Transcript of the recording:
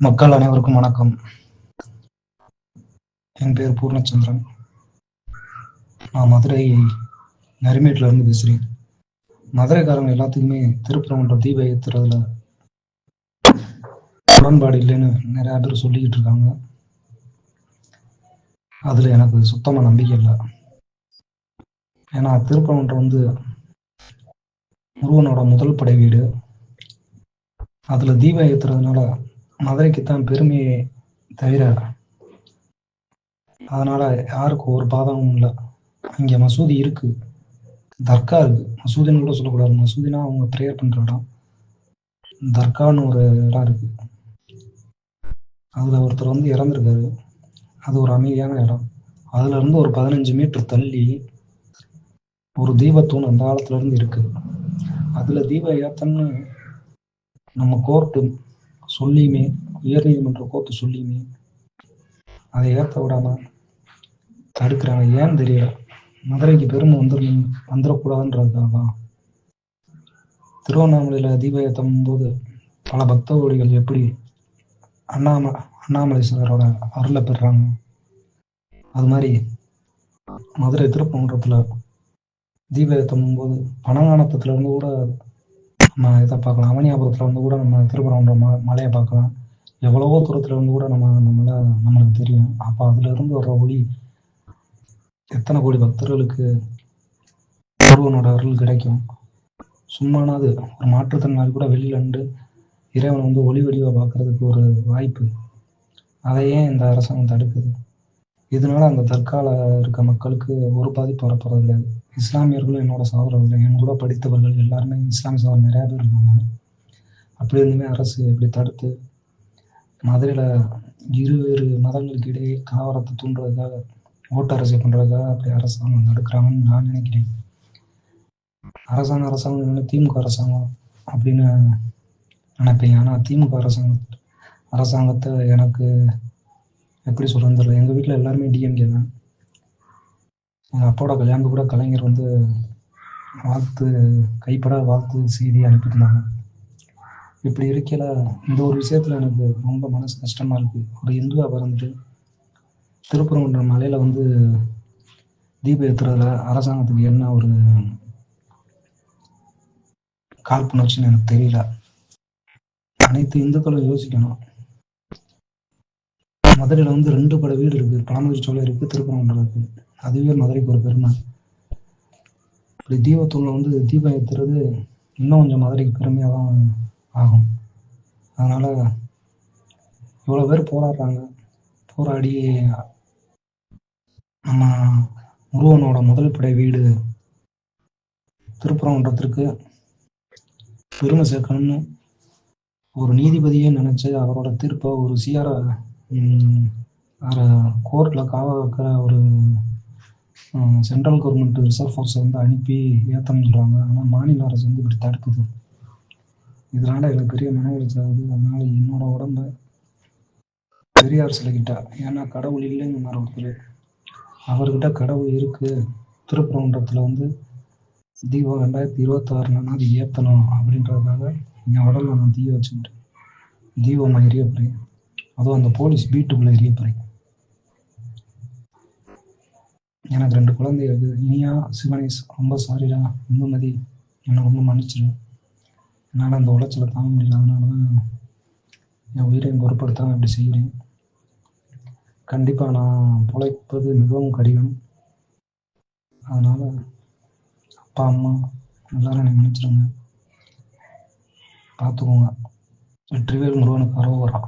மக்கள் அனைவருக்கும் வணக்கம். என் பேர் பூர்ணச்சந்திரன். நான் மதுரை நரிமேட்டில் இருந்து பேசுகிறேன் மதுரைக்காரங்க எல்லாத்துக்குமே திருப்பரங்குன்ற தீபம் ஏற்றுறதுல உடன்பாடு இல்லைன்னு நிறையா பேர் சொல்லிக்கிட்டு இருக்காங்க. அதில் எனக்கு சுத்தமாக நம்பிக்கை இல்லை. ஏன்னா திருப்பரங்குன்றம் வந்து முருகனோட முதல் படை வீடு. அதில் தீபம் ஏற்றுறதுனால மதுரைக்கு தான் பெருமையே தவிர அதனால யாருக்கும் ஒரு பாதகமும் இல்லை. அங்கே மசூதி இருக்கு. தர்கா இருக்கு. மசூதின்னு கூட சொல்லக்கூடாது. மசூதினா அவங்க ப்ரேயர் பண்ற இடம். தர்கான்னு ஒரு இடம் இருக்கு. அதுல ஒருத்தர் வந்து இறந்துருக்காரு. அது ஒரு அமைதியான இடம். அதுல இருந்து ஒரு பதினஞ்சு மீட்டர் தள்ளி ஒரு தீபத்தூண் அந்த காலத்துல இருந்து இருக்கு. அதுல தீப ஏத்தன்னு நம்ம கோர்ட்டு சொல்லியுமே உயர்நீதிமன்ற கோர்ட்டு சொல்லியுமே அதை ஏற்ற விடாம தடுக்கிறாங்க. ஏன்னு தெரியல. மதுரைக்கு பெருமை வந்துட வந்துடக்கூடாதுன்றதுக்காக தான் திருவண்ணாமலையில தீப ஏற்றும் போது பல பக்த எப்படி அண்ணாம அண்ணாமலைஸ்வரரோட அருளை பெறுறாங்க? அது மாதிரி மதுரை திருப்பங்குன்றத்துல தீப ஏற்றும் போது பனங்கானத்துல இருந்து கூட நம்ம இதை பார்க்கலாம். அவனியாபுரத்தில் வந்து கூட நம்ம திருப்பரங்குன்ற ம மலையை பார்க்கலாம். எவ்வளவோ தூரத்தில் இருந்து கூட நம்ம நம்மள நம்மளுக்கு தெரியும். அப்போ அதுலேருந்து வர்ற ஒளி எத்தனை கோடி பக்தர்களுக்கு ஒருவனோட அருள் கிடைக்கும்? சும்மானாது ஒரு மாற்றுத்திறனாளி கூட வெளியில நின்று இறைவனை வந்து ஒளி வடிவாக பார்க்கறதுக்கு ஒரு வாய்ப்பு. அதையே இந்த அரசாங்கம் தடுக்குது. இதனால அந்த தற்கால இருக்க மக்களுக்கு ஒரு பாதிப்பு வரப்போறது கிடையாது. இஸ்லாமியர்களும் என்னோட சகோதரர்கள் என் கூட படித்தவர்கள் எல்லாருமே இஸ்லாமிய சகோதரர் நிறையா பேர் இருக்காங்க. அப்படி இருந்துமே அரசு இப்படி தடுத்து மதுரையில் இருவேறு மதங்களுக்கு இடையே கலவரத்தை தூண்டுறதுக்காக ஓட்டு அரசு பண்ணுறதுக்காக அப்படி அரசாங்கம் தடுக்கிறாங்கன்னு நான் நினைக்கிறேன். அரசாங்கம் அரசாங்கம் திமுக அரசாங்கம் அப்படின்னு நினைப்பேன். ஆனால் திமுக அரசாங்கம் அரசாங்கத்தை எனக்கு எப்படி சொல்கிறது தெரியல எங்கள் வீட்டில் எல்லாருமே டிஎம்கே தான். எங்கள் அப்பாவோட கல்யாணம் கூட கலைஞர் வந்து வாழ்த்து கைப்பட வாழ்த்து செய்தி அனுப்பியிருந்தாங்க. இப்படி இருக்கையில் இந்த ஒரு விஷயத்தில் எனக்கு ரொம்ப மனசு கஷ்டமாக இருக்குது ஒரு இந்துவாக பிறந்துட்டு திருப்பரங்குன்ற மலையில் வந்து தீபம் ஏற்றுறதுல அரசாங்கத்துக்கு என்ன ஒரு காழ்ப்புணர்ச்சின்னு எனக்கு தெரியல. அனைத்து இந்துக்களும் யோசிக்கணும். மதுரையில் வந்து ரெண்டு பட வீடு இருக்குது பழமுதிர் சோலை இருக்குது திருப்பரங்குன்றம் இருக்குது அதுவே மதுரைக்கு ஒரு பெருமை. இப்படி தீபத்தூணில் வந்து தீபம் ஏற்றுறது இன்னும் கொஞ்சம் மதுரைக்கு பெருமையாக தான் ஆகும். அதனால் இவ்வளோ பேர் போராடுறாங்க. போராடி நம்ம முருகனோட முதல் படை வீடு திருப்பரங்குன்றத்திற்கு பெருமை சேர்க்கணும்னு ஒரு நீதிபதியே நினச்சி அவரோட தீர்ப்பை ஒரு சிஆர் கோர்ட்டில் காவல் வைக்கிற ஒரு சென்ட்ரல் கவர்மெண்ட் ரிசர்வ் ஃபோர்ஸை வந்து அனுப்பி ஏற்றணும்னு சொல்கிறாங்க ஆனால் மாநில அரசு வந்து இப்படி தடுக்குது. இதனால் எனக்கு பெரிய மன உளைச்சல் ஆகுது. அதனால் என்னோடய உடம்ப பெரியார் சிலைக்கிட்ட ஏன்னா கடவுள் இல்லைங்க ஒருத்தர். அவர்கிட்ட கடவுள் இருக்குது திருப்பரங்குன்றத்தில் வந்து தீபம் ரெண்டாயிரத்தி இருபத்தாறுலன்னா அது ஏற்றணும் அப்படின்றதுக்காக என் உடம்பை நான் தீய வச்சுக்கிட்டேன். தீபம் எரிய அதுவும் அந்த போலீஸ் வீட்டுக்குள்ளே எரிய போகிறேன் எனக்கு ரெண்டு குழந்தை இருக்குது. இனியா சிவனேஷ் ரொம்ப சாரிடா இந்துமதி என்னை ரொம்ப மன்னிச்சிடு என்னால் அந்த உளைச்சலை தாங்க முடியல. அதனால தான் என் உயிரையும் பொருட்படுத்தாமல் இப்படி செய்கிறேன். கண்டிப்பாக நான் பிழைப்பது மிகவும் கடினம். அதனால் அப்பா அம்மா எல்லாரும் என்னை மன்னிச்சிடுங்க பார்த்துக்கோங்க. வெற்றிவேல் முருகனுக்கு அரோகரா.